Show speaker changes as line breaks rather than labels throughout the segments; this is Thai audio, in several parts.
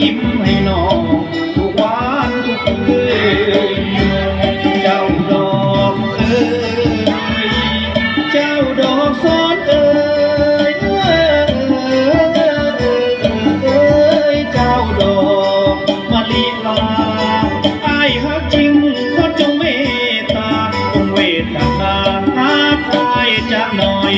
ยิ้มให้น้องทุกวันทุกคืนเจ้าดอกเอ้ยเจ้าดอกซ้อนเอ้ยเอ้เจ้าดอกมาลีลาไอ้ฮักจริงก็จงเมตตาคงเวทนาหาใครจะหน่อย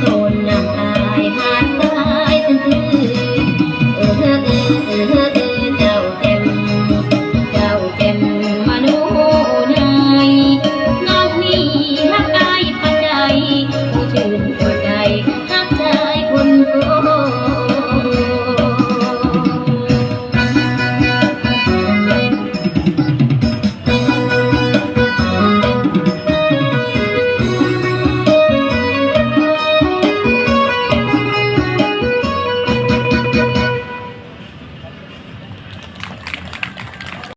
go.